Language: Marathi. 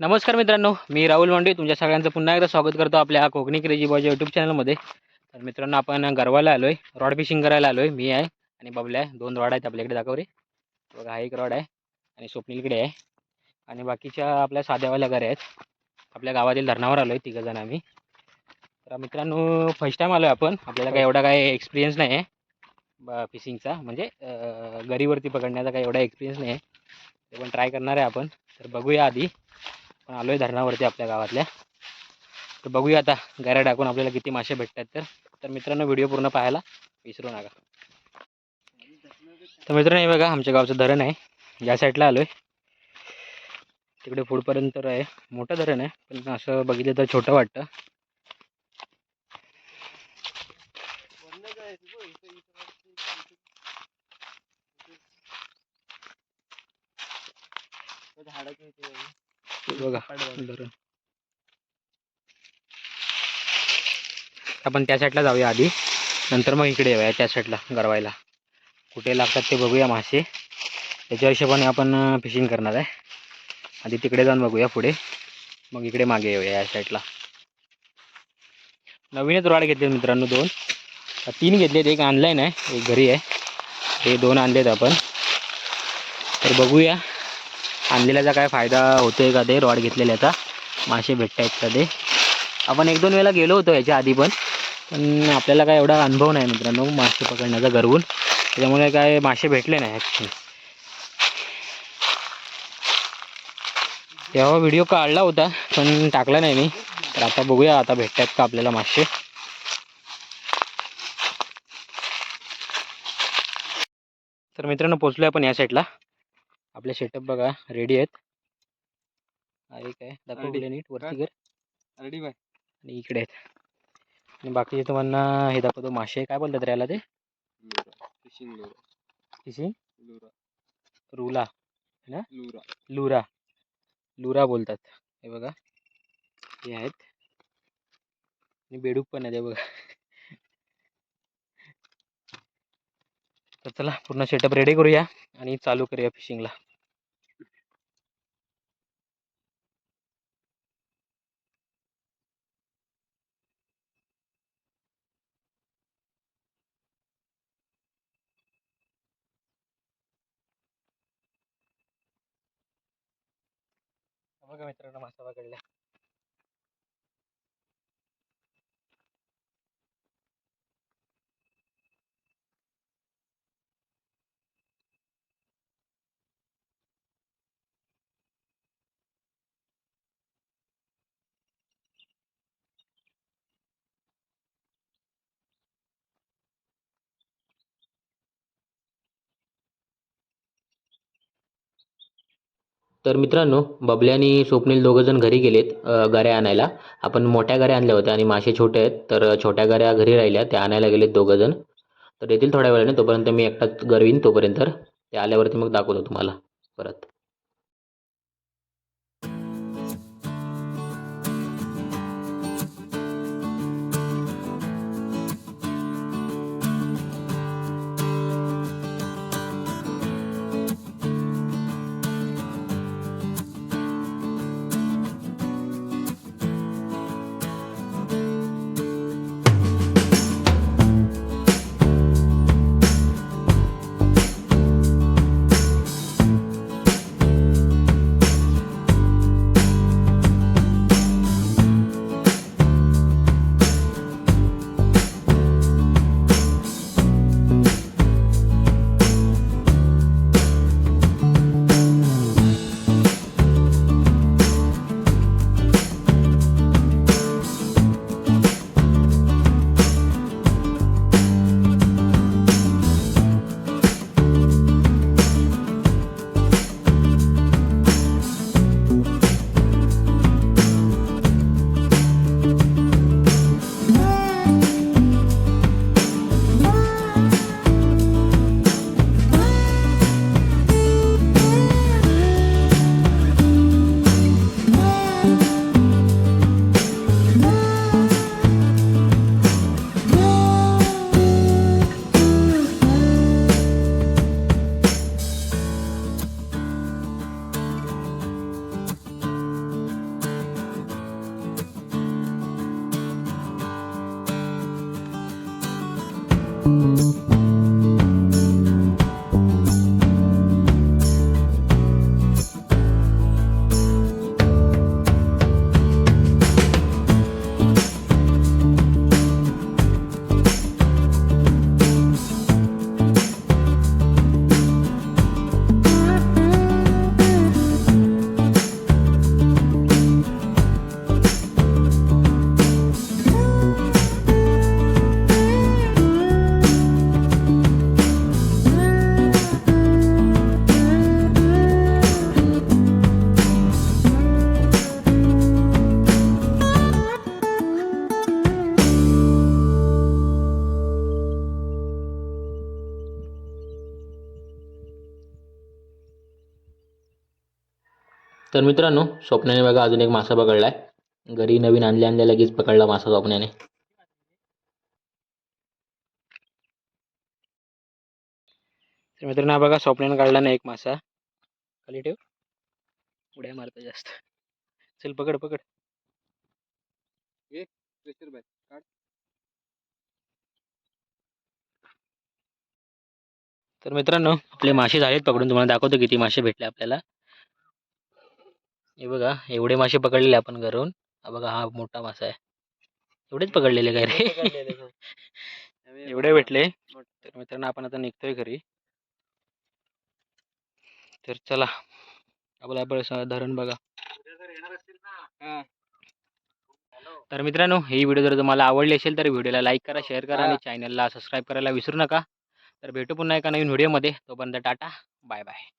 नमस्कार मित्रांनो मी राहुल मांडे तुमच्या सगळ्यांचं पुन्हा एकदा स्वागत करतो आपल्या कोकणी क्रेजी बॉयच्या यूट्यूब चॅनलमध्ये तर मित्रांनो आपण गरवाला आलो आहे रॉड फिशिंग करायला आलो आहे मी आहे आणि बबल्या आहे. दोन रॉड आहेत आपल्याकडे दाखव रे. बघा हा एक रॉड आहे आणि स्वप्नीलकडे आहे. आणि बाकीच्या आपल्या साध्यावाल्या घरे आहेत. आपल्या गावातील धरणावर आलो आहे तिघंजण आम्ही. तर मित्रांनो फर्स्ट टाईम आलो आहे आपण. आपल्याला काही एवढा काही एक्सपिरियन्स नाही आहे. ब फिशिंगचा म्हणजे गरीवरती पकडण्याचा काही एवढा एक्सपिरियन्स नाही आहे. ते पण ट्राय करणार आहे आपण. तर बघूया आधी. पण आलो आहे धरणावरती आपल्या गावातल्या. तर बघूया आता गऱ्या टाकून आपल्याला किती मासे भेटतात तर. तर मित्रांनो व्हिडिओ पूर्ण पाहायला विसरू नका. तर मित्रांनो हे बघा आमच्या गावचं धरण आहे. या साईडला आलो आहे तिकडे पुढपर्यंत तर आहे. मोठं धरण आहे पण असं बघितलं तर छोटं वाटतं. हे बघा धरण. आपण त्या साईडला जाऊया आधी. नंतर मग इकडे येऊया त्या साईडला गरवायला. कुठे लागतात ते बघूया मासे. त्याच्या हिशोबाने आपण फिशिंग करणार आहे. आधी तिकडे जाऊन बघूया पुढे. मग इकडे मागे येऊया या साईडला नवीनच रॉड घेतले मित्रांनो दोन. तीन घेतलेत एक ऑनलाईन आहे एक घरी आहे. हे दोन आणलेत आपण. तर बघूया. आणलेल्याचा काय फायदा होतोय का ते? रॉड घेतलेल्याचा मासे भेटत आहेत का ते? आपण एक दोन वेळेला गेलो होतो याच्या आधी पण. पण आपल्याला काय एवढा अनुभव नाही मित्रांनो मासे पकडण्याचा गरवून त्याच्यामुळे काय मासे भेटले नाही ॲक्च्युली तेव्हा व्हिडिओ काढला होता पण टाकला नाही मी. तर आता बघूया आता भेटतात का आपल्याला मासे? तर मित्रांनो पोचलो आपण या साईडला आपले सेटअप बघा रेडी आहेत. हा एक आहे दाखव. कुठे नीट वरती कर. Ready bye. आणि इकडे आहेत. आणि बाकीचे तुम्हाला हे दाखवतो मासे. काय बोलतात रे याला ते? फिशिंग लुरा किसी लुरा रुला लुरा लुरा लुरा बोलतात. हे बघा. हे आहेत. आणि बेडूक पण आहे ते बघा. तर चला पूर्ण सेटअप रेडी करूया आणि चालू करूया फिशिंगला बघा मित्रांनो मासा पकडला तर मित्रांनो बबल्या आणि स्वप्नील दोघंजण घरी गेलेत गऱ्या आणायला. आपण मोठ्या गऱ्या आणल्या होत्या आणि मासे छोटे आहेत तर छोट्या गऱ्या घरी राहिल्या त्या आणायला गेलेत दोघंजण तर येतील थोड्या वेळाने तोपर्यंत मी एकटाच गरवीन तोपर्यंत ते आल्यावरती मग दाखवतो तुम्हाला परत. तर मित्रांनो स्वप्नाने बघा अजून एक मासा पकडलाय. घरी नवीन आणल्या आणल्या लगेच पकडला मासा स्वप्नाने. तर मित्रांनो हा बघा स्वप्नाने काढला ना एक मासा. खाली ठेव. उड्या मारतो जास्त. चल पकड पकड. तर मित्रांनो आपले मासे झालेत पकडून. तुम्हाला दाखवतो किती मासे भेटले आपल्याला. हे बघा एवढे मासे पकडलेले आपण घरून. हा बघा हा मोठा मासा आहे. एवढेच पकडलेले काय रे? एवढे भेटले. तर मित्रांनो आपण आता निघतोय घरी. तर चला आपलं धरण बघा. तर मित्रांनो ही व्हिडिओ जर तुम्हाला आवडली असेल तर व्हिडिओला लाईक करा शेअर करा आणि चॅनलला सबस्क्राईब करायला विसरू नका. तर भेटू पुन्हा एका नवीन व्हिडिओमध्ये. तोपर्यंत टाटा. Bye bye.